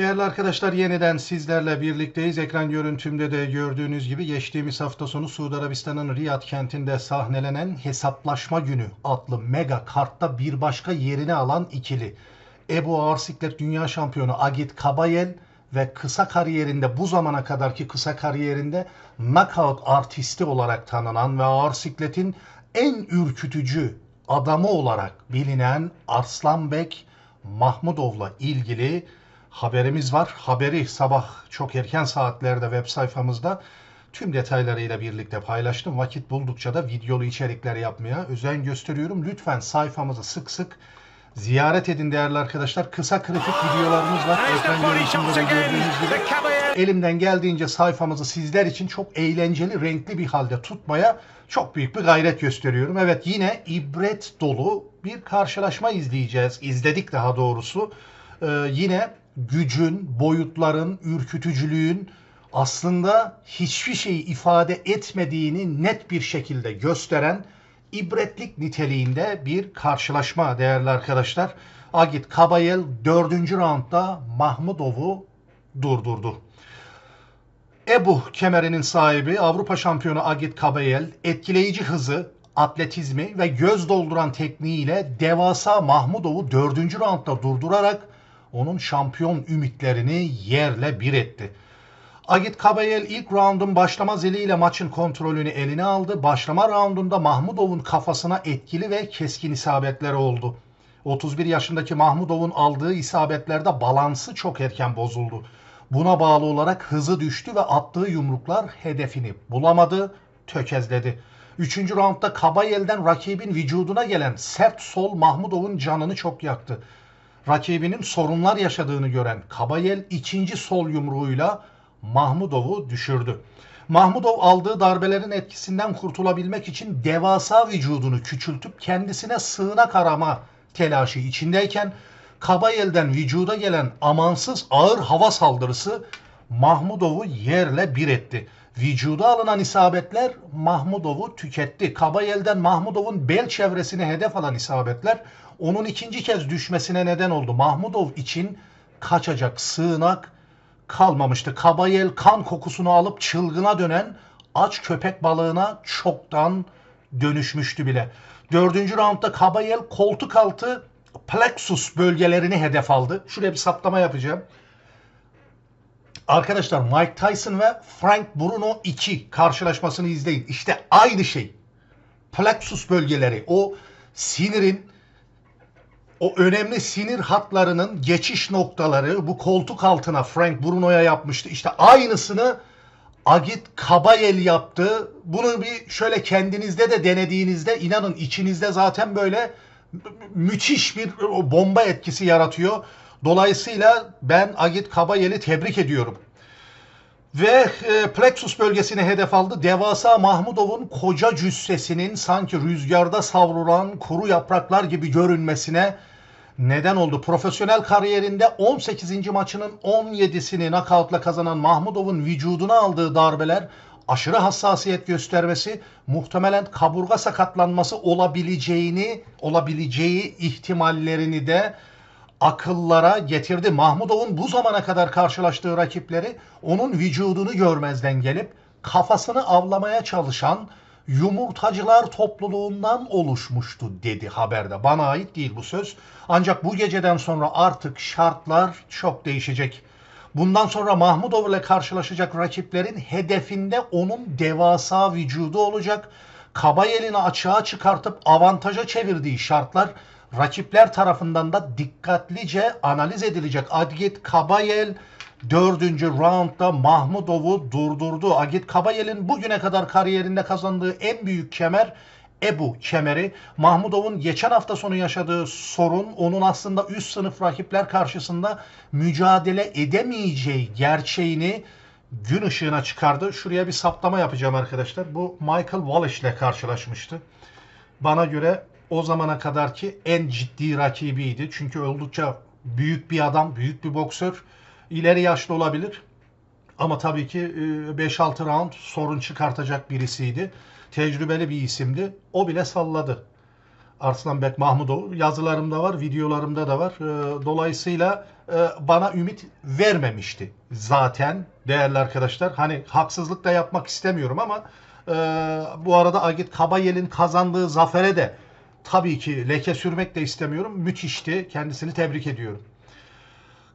Değerli arkadaşlar yeniden sizlerle birlikteyiz. Ekran görüntümde de gördüğünüz gibi geçtiğimiz hafta sonu Suudi Arabistan'ın Riyad kentinde sahnelenen Hesaplaşma Günü adlı mega kartta bir başka yerini alan ikili. Ebu Ağır Dünya Şampiyonu Agit Kabayel ve kısa kariyerinde bu zamana kadarki kısa kariyerinde knockout artisti olarak tanınan ve ağır en ürkütücü adamı olarak bilinen Arslanbek Mahmudov'la ilgili haberimiz var. Haberi sabah çok erken saatlerde web sayfamızda tüm detaylarıyla birlikte paylaştım. Vakit buldukça da videolu içerikler yapmaya özen gösteriyorum. Lütfen sayfamızı sık sık ziyaret edin değerli arkadaşlar. Kısa kritik videolarımız var. Ekran gördüğünüz gibi. Elimden geldiğince sayfamızı sizler için çok eğlenceli, renkli bir halde tutmaya çok büyük bir gayret gösteriyorum. Evet yine ibret dolu bir karşılaşma izleyeceğiz. İzledik daha doğrusu. Ee, yine gücün, boyutların, ürkütücülüğün aslında hiçbir şeyi ifade etmediğini net bir şekilde gösteren ibretlik niteliğinde bir karşılaşma değerli arkadaşlar. Agit Kabayel 4. roundda Mahmudov'u durdurdu. Ebu kemerinin sahibi Avrupa şampiyonu Agit Kabayel etkileyici hızı, atletizmi ve göz dolduran tekniğiyle devasa Mahmudov'u 4. roundda durdurarak onun şampiyon ümitlerini yerle bir etti. Agit Kabayel ilk roundun başlama ziliyle maçın kontrolünü eline aldı. Başlama roundunda Mahmudov'un kafasına etkili ve keskin isabetler oldu. 31 yaşındaki Mahmudov'un aldığı isabetlerde balansı çok erken bozuldu. Buna bağlı olarak hızı düştü ve attığı yumruklar hedefini bulamadı, tökezledi. Üçüncü roundda Kabayel'den rakibin vücuduna gelen sert sol Mahmudov'un canını çok yaktı. Rakibinin sorunlar yaşadığını gören Kabayel ikinci sol yumruğuyla Mahmudov'u düşürdü. Mahmudov aldığı darbelerin etkisinden kurtulabilmek için devasa vücudunu küçültüp kendisine sığınak arama telaşı içindeyken Kabayel'den vücuda gelen amansız ağır hava saldırısı Mahmudov'u yerle bir etti. Vücuda alınan isabetler Mahmudov'u tüketti. Kabayel'den Mahmudov'un bel çevresine hedef alan isabetler onun ikinci kez düşmesine neden oldu. Mahmudov için kaçacak sığınak kalmamıştı. Kabayel kan kokusunu alıp çılgına dönen aç köpek balığına çoktan dönüşmüştü bile. Dördüncü roundda Kabayel koltuk altı plexus bölgelerini hedef aldı. Şuraya bir saptama yapacağım. Arkadaşlar Mike Tyson ve Frank Bruno 2 karşılaşmasını izleyin. İşte aynı şey. Plexus bölgeleri o sinirin o önemli sinir hatlarının geçiş noktaları bu koltuk altına Frank Bruno'ya yapmıştı. İşte aynısını Agit Kabayel yaptı. Bunu bir şöyle kendinizde de denediğinizde inanın içinizde zaten böyle mü- müthiş bir bomba etkisi yaratıyor. Dolayısıyla ben Agit Kabayel'i tebrik ediyorum. Ve e, plexus bölgesine hedef aldı. Devasa Mahmudov'un koca cüssesinin sanki rüzgarda savrulan kuru yapraklar gibi görünmesine neden oldu. Profesyonel kariyerinde 18. maçının 17'sini nakavtla kazanan Mahmudov'un vücuduna aldığı darbeler aşırı hassasiyet göstermesi, muhtemelen kaburga sakatlanması olabileceğini, olabileceği ihtimallerini de akıllara getirdi. Mahmudov'un bu zamana kadar karşılaştığı rakipleri onun vücudunu görmezden gelip kafasını avlamaya çalışan yumurtacılar topluluğundan oluşmuştu dedi haberde. Bana ait değil bu söz. Ancak bu geceden sonra artık şartlar çok değişecek. Bundan sonra Mahmudov ile karşılaşacak rakiplerin hedefinde onun devasa vücudu olacak. Kabayel'ini açığa çıkartıp avantaja çevirdiği şartlar rakipler tarafından da dikkatlice analiz edilecek. Agit Kabayel dördüncü roundda Mahmudov'u durdurdu. Agit Kabayel'in bugüne kadar kariyerinde kazandığı en büyük kemer Ebu kemeri. Mahmudov'un geçen hafta sonu yaşadığı sorun onun aslında üst sınıf rakipler karşısında mücadele edemeyeceği gerçeğini gün ışığına çıkardı. Şuraya bir saptama yapacağım arkadaşlar. Bu Michael Walsh ile karşılaşmıştı. Bana göre o zamana kadarki en ciddi rakibiydi. Çünkü oldukça büyük bir adam, büyük bir boksör. İleri yaşlı olabilir. Ama tabii ki e, 5-6 round sorun çıkartacak birisiydi. Tecrübeli bir isimdi. O bile salladı. Arslanbek Mahmudov. Yazılarımda var, videolarımda da var. Ee, Dolayısıyla e, bana ümit vermemişti zaten değerli arkadaşlar. Hani haksızlık da yapmak istemiyorum ama e, bu arada Agit Kabayel'in kazandığı zafere de tabii ki leke sürmek de istemiyorum. Müthişti. Kendisini tebrik ediyorum.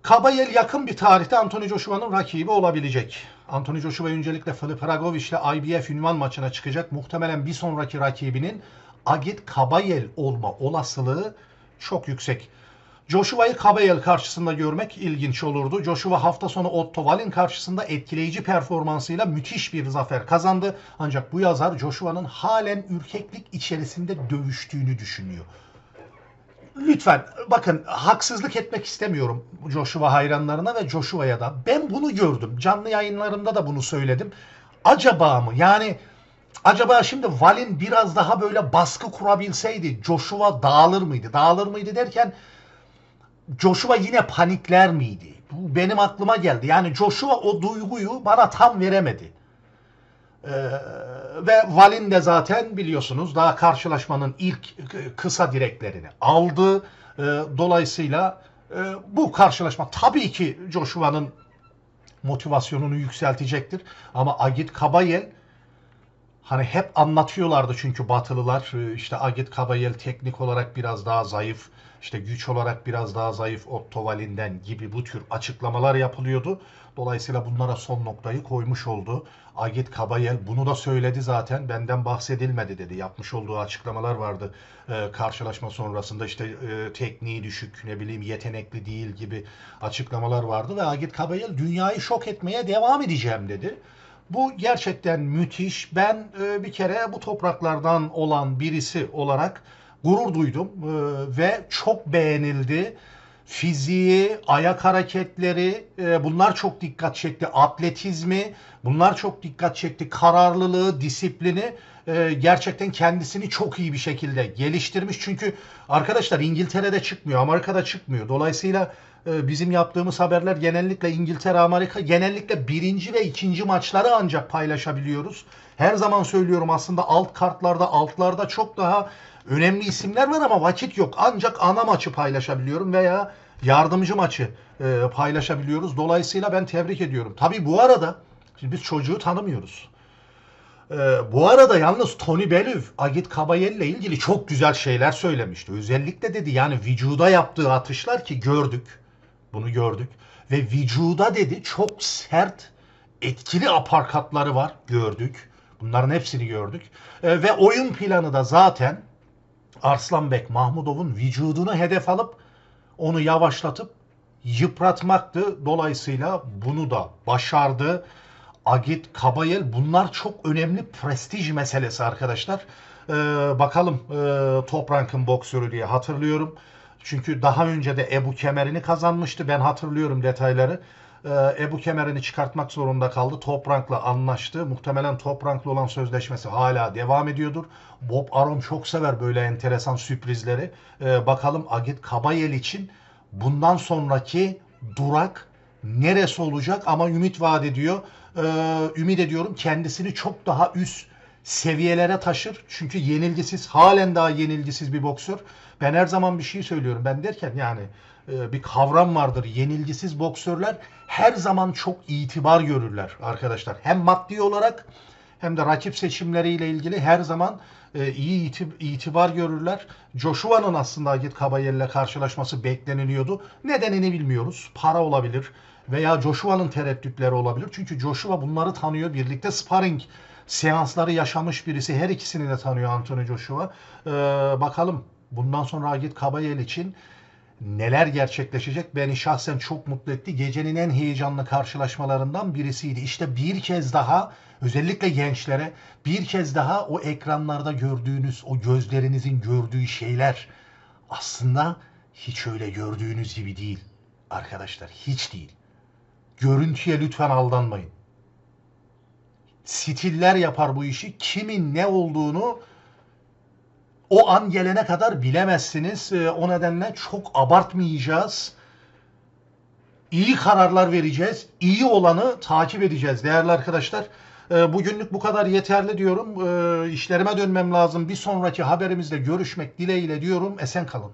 Kabayel yakın bir tarihte Anthony Joshua'nın rakibi olabilecek. Anthony Joshua öncelikle Filip Ragovic ile IBF ünvan maçına çıkacak. Muhtemelen bir sonraki rakibinin Agit Kabayel olma olasılığı çok yüksek. Joshua'yı Kabayel karşısında görmek ilginç olurdu. Joshua hafta sonu Otto Wallin karşısında etkileyici performansıyla müthiş bir zafer kazandı. Ancak bu yazar Joshua'nın halen ürkeklik içerisinde dövüştüğünü düşünüyor. Lütfen bakın haksızlık etmek istemiyorum Joshua hayranlarına ve Joshua'ya da. Ben bunu gördüm. Canlı yayınlarımda da bunu söyledim. Acaba mı? Yani acaba şimdi Valin biraz daha böyle baskı kurabilseydi Joshua dağılır mıydı? Dağılır mıydı derken Joshua yine panikler miydi? Bu benim aklıma geldi. Yani Joshua o duyguyu bana tam veremedi. Ee, ve Valin de zaten biliyorsunuz daha karşılaşmanın ilk kısa direklerini aldı. Ee, dolayısıyla e, bu karşılaşma tabii ki Joshua'nın motivasyonunu yükseltecektir. Ama Agit Kabayel hani hep anlatıyorlardı çünkü Batılılar e, işte Agit Kabayel teknik olarak biraz daha zayıf, işte güç olarak biraz daha zayıf Otto Wallin'den gibi bu tür açıklamalar yapılıyordu. Dolayısıyla bunlara son noktayı koymuş oldu. Agit Kabayel bunu da söyledi zaten. Benden bahsedilmedi dedi. Yapmış olduğu açıklamalar vardı e, karşılaşma sonrasında işte e, tekniği düşük, ne bileyim yetenekli değil gibi açıklamalar vardı ve Agit Kabayel dünyayı şok etmeye devam edeceğim dedi. Bu gerçekten müthiş. Ben e, bir kere bu topraklardan olan birisi olarak gurur duydum e, ve çok beğenildi. Fiziği, ayak hareketleri e, bunlar çok dikkat çekti. Atletizmi bunlar çok dikkat çekti. Kararlılığı, disiplini e, gerçekten kendisini çok iyi bir şekilde geliştirmiş. Çünkü arkadaşlar İngiltere'de çıkmıyor, Amerika'da çıkmıyor. Dolayısıyla e, bizim yaptığımız haberler genellikle İngiltere, Amerika, genellikle birinci ve ikinci maçları ancak paylaşabiliyoruz. Her zaman söylüyorum aslında alt kartlarda, altlarda çok daha önemli isimler var ama vakit yok. Ancak ana maçı paylaşabiliyorum veya yardımcı maçı e, paylaşabiliyoruz. Dolayısıyla ben tebrik ediyorum. Tabii bu arada şimdi biz çocuğu tanımıyoruz. Ee, bu arada yalnız Tony Bellew Agit Kabayel ile ilgili çok güzel şeyler söylemişti. Özellikle dedi yani vücuda yaptığı atışlar ki gördük. Bunu gördük. Ve vücuda dedi çok sert etkili aparkatları var. Gördük. Bunların hepsini gördük. Ee, ve oyun planı da zaten Arslanbek Mahmudov'un vücudunu hedef alıp onu yavaşlatıp yıpratmaktı. Dolayısıyla bunu da başardı. Agit, Kabayel bunlar çok önemli prestij meselesi arkadaşlar. Ee, bakalım e, Top Rank'ın boksörü diye hatırlıyorum. Çünkü daha önce de Ebu Kemer'ini kazanmıştı. Ben hatırlıyorum detayları. Ee, Ebu Kemer'ini çıkartmak zorunda kaldı. Top Rank'la anlaştı. Muhtemelen Top Rank'la olan sözleşmesi hala devam ediyordur. Bob Arum çok sever böyle enteresan sürprizleri. Ee, bakalım Agit Kabayel için bundan sonraki durak neresi olacak ama ümit vaat ediyor. Ee, ümit ediyorum kendisini çok daha üst seviyelere taşır. Çünkü yenilgisiz, halen daha yenilgisiz bir boksör. Ben her zaman bir şey söylüyorum. Ben derken yani e, bir kavram vardır. Yenilgisiz boksörler her zaman çok itibar görürler arkadaşlar. Hem maddi olarak hem de rakip seçimleriyle ilgili her zaman e, iyi itibar görürler. Joshua'nın aslında Agit Kabayel'le karşılaşması bekleniliyordu. Nedenini bilmiyoruz. Para olabilir veya Joshua'nın tereddütleri olabilir. Çünkü Joshua bunları tanıyor. Birlikte sparring seansları yaşamış birisi. Her ikisini de tanıyor Anthony Joshua. Ee, bakalım bundan sonra Agit Kabayel için neler gerçekleşecek beni şahsen çok mutlu etti. Gecenin en heyecanlı karşılaşmalarından birisiydi. İşte bir kez daha özellikle gençlere bir kez daha o ekranlarda gördüğünüz o gözlerinizin gördüğü şeyler aslında hiç öyle gördüğünüz gibi değil. Arkadaşlar hiç değil. Görüntüye lütfen aldanmayın. Stiller yapar bu işi. Kimin ne olduğunu o an gelene kadar bilemezsiniz. Ee, o nedenle çok abartmayacağız. İyi kararlar vereceğiz. İyi olanı takip edeceğiz değerli arkadaşlar. E, bugünlük bu kadar yeterli diyorum. E, işlerime dönmem lazım. Bir sonraki haberimizde görüşmek dileğiyle diyorum. Esen kalın.